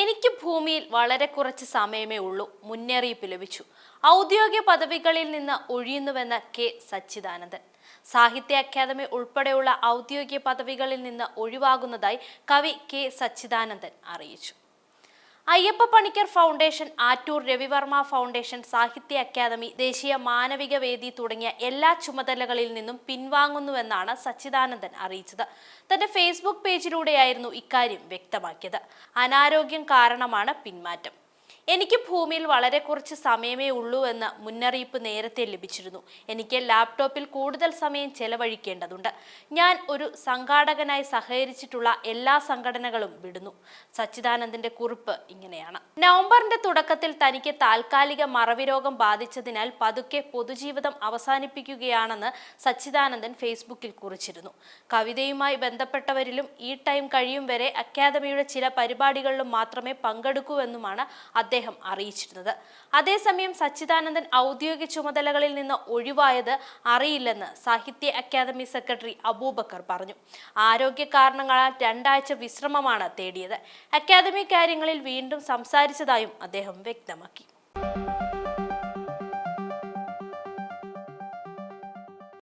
എനിക്ക് ഭൂമിയിൽ വളരെ കുറച്ച് സമയമേ ഉള്ളൂ. മുന്നറിയിപ്പ് ലഭിച്ചു. ഔദ്യോഗിക പദവികളിൽ നിന്ന് ഒഴിയുന്നുവെന്ന് കെ. സച്ചിദാനന്ദൻ. സാഹിത്യ അക്കാദമി ഉൾപ്പെടെയുള്ള ഔദ്യോഗിക പദവികളിൽ നിന്ന് ഒഴിവാകുന്നതായി കവി കെ. സച്ചിദാനന്ദൻ അറിയിച്ചു. അയ്യപ്പ പണിക്കർ ഫൗണ്ടേഷൻ ആറ്റൂർ രവിവർമ്മ ഫൗണ്ടേഷൻ സാഹിത്യ അക്കാദമി ദേശീയ മാനവിക വേദി തുടങ്ങിയ എല്ലാ ചുമതലകളിൽ നിന്നും പിൻവാങ്ങുന്നുവെന്നാണ് സച്ചിദാനന്ദൻ അറിയിച്ചത്. തന്റെ ഫേസ്ബുക്ക് പേജിലൂടെയായിരുന്നു ഇക്കാര്യം വ്യക്തമാക്കിയത്. അനാരോഗ്യം കാരണമാണ് പിന്മാറ്റം. എനിക്ക് ഭൂമിയിൽ വളരെ കുറച്ച് സമയമേ ഉള്ളൂ എന്ന് മുന്നറിയിപ്പ് നേരത്തെ ലഭിച്ചിരുന്നു. എനിക്ക് ലാപ്ടോപ്പിൽ കൂടുതൽ സമയം ചെലവഴിക്കേണ്ടതുണ്ട്. ഞാൻ ഒരു സംഘാടകനായി സഹകരിച്ചിട്ടുള്ള എല്ലാ സംഘടനകളും വിടുന്നു. സച്ചിദാനന്ദന്റെ കുറിപ്പ് ഇങ്ങനെയാണ്. നവംബറിന്റെ തുടക്കത്തിൽ തനിക്ക് താൽക്കാലിക മറവി രോഗം ബാധിച്ചതിനാൽ പതുക്കെ പൊതുജീവിതം അവസാനിപ്പിക്കുകയാണെന്ന് സച്ചിദാനന്ദൻ ഫേസ്ബുക്കിൽ കുറിച്ചിരുന്നു. കവിതയുമായി ബന്ധപ്പെട്ടവരിലും ഈ ടൈം കഴിയും വരെ അക്കാദമിയുടെ ചില പരിപാടികളിലും മാത്രമേ പങ്കെടുക്കൂവെന്നുമാണ് അദ്ദേഹം അറിയിച്ചിരുന്നത്. അതേസമയം സച്ചിദാനന്ദൻ ഔദ്യോഗിക ചുമതലകളിൽ നിന്ന് ഒഴിവായത് അറിയില്ലെന്ന് സാഹിത്യ അക്കാദമി സെക്രട്ടറി അബൂബക്കർ പറഞ്ഞു. ആരോഗ്യ കാരണങ്ങളാൽ രണ്ടാഴ്ച വിശ്രമമാണ് തേടിയത്. അക്കാദമി കാര്യങ്ങളിൽ വീണ്ടും സംസാരിച്ചതായും അദ്ദേഹം വ്യക്തമാക്കി.